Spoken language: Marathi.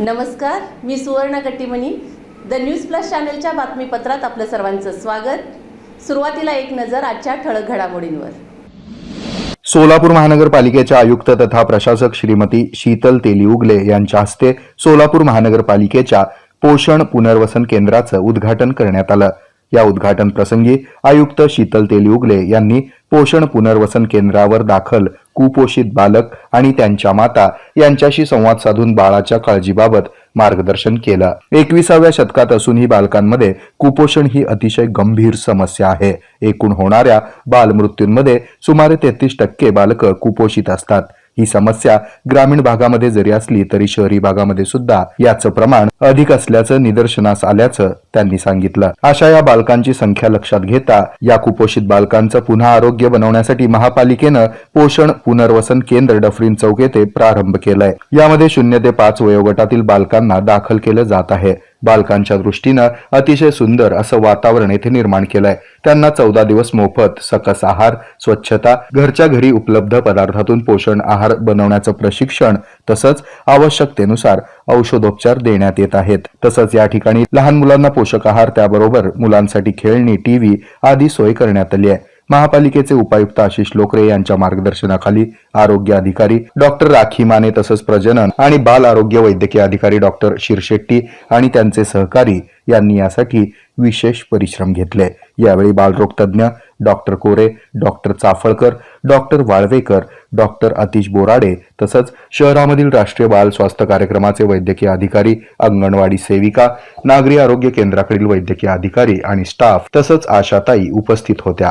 नमस्कार मी Suvarna Kattimani. The news plus चॅनलच्या बातमीपत्रात आपलं सर्वांचं स्वागत. सुरुवातीला एक नजर आजच्या ठळक घडामोडींवर. सोलापूर महानगरपालिकेच्या आयुक्त तथा प्रशासक श्रीमती शीतल तेली उगले यांच्या हस्ते सोलापूर महानगरपालिकेच्या पोषण पुनर्वसन केंद्राचं उद्घाटन करण्यात आलं. या उद्घाटन प्रसंगी आयुक्त शीतल तेलीउगले यांनी पोषण पुनर्वसन केंद्रावर दाखल कुपोषित बालक आणि त्यांच्या माता यांच्याशी संवाद साधून बाळाच्या काळजीबाबत मार्गदर्शन केलं. एकविसाव्या शतकात असूनही बालकांमध्ये कुपोषण ही अतिशय गंभीर समस्या आहे. एकूण होणाऱ्या बालमृत्यूंमध्ये सुमारे तेहतीस टक्के बालकं कुपोषित असतात. ही समस्या ग्रामीण भागामध्ये जरी असली तरी शहरी भागामध्ये सुद्धा याचं प्रमाण अधिक असल्याचं निदर्शनास आल्याचं त्यांनी सांगितलं. अशा या बालकांची संख्या लक्षात घेता या कुपोषित बालकांचं पुन्हा आरोग्य बनवण्यासाठी महापालिकेनं पोषण पुनर्वसन केंद्र डफरीन चौक येथे प्रारंभ केलाय. यामध्ये शून्य ते पाच वयोगटातील बालकांना दाखल केलं जात आहे. बालकांच्या दृष्टीनं अतिशय सुंदर असं वातावरण येथे निर्माण केलंय. त्यांना चौदा दिवस मोफत सकस आहार स्वच्छता घरच्या घरी उपलब्ध पदार्थातून पोषण आहार बनवण्याचं प्रशिक्षण तसंच आवश्यकतेनुसार औषधोपचार देण्यात येत आहेत. तसंच या ठिकाणी लहान मुलांना पोषक आहार त्याबरोबर मुलांसाठी खेळणी टीव्ही आदी सोय करण्यात आली आहे. महापालिकेचे उपायुक्त आशिष लोकरे यांच्या मार्गदर्शनाखाली आरोग्य अधिकारी डॉक्टर राखी माने तसंच प्रजनन आणि बाल आरोग्य वैद्यकीय अधिकारी डॉक्टर शिरशेट्टी आणि त्यांचे सहकारी यांनी यासाठी विशेष परिश्रम घेतले. यावेळी बालरोग तज्ज्ञ doctor Kore doctor Chaphalkar doctor Walvekar doctor Atish Borade तसंच शहरामधील राष्ट्रीय बाल स्वास्थ्य कार्यक्रमाचे वैद्यकीय अधिकारी अंगणवाडी सेविका नागरी आरोग्य केंद्राकडील वैद्यकीय अधिकारी आणि स्टाफ तसंच आशाताई उपस्थित होत्या.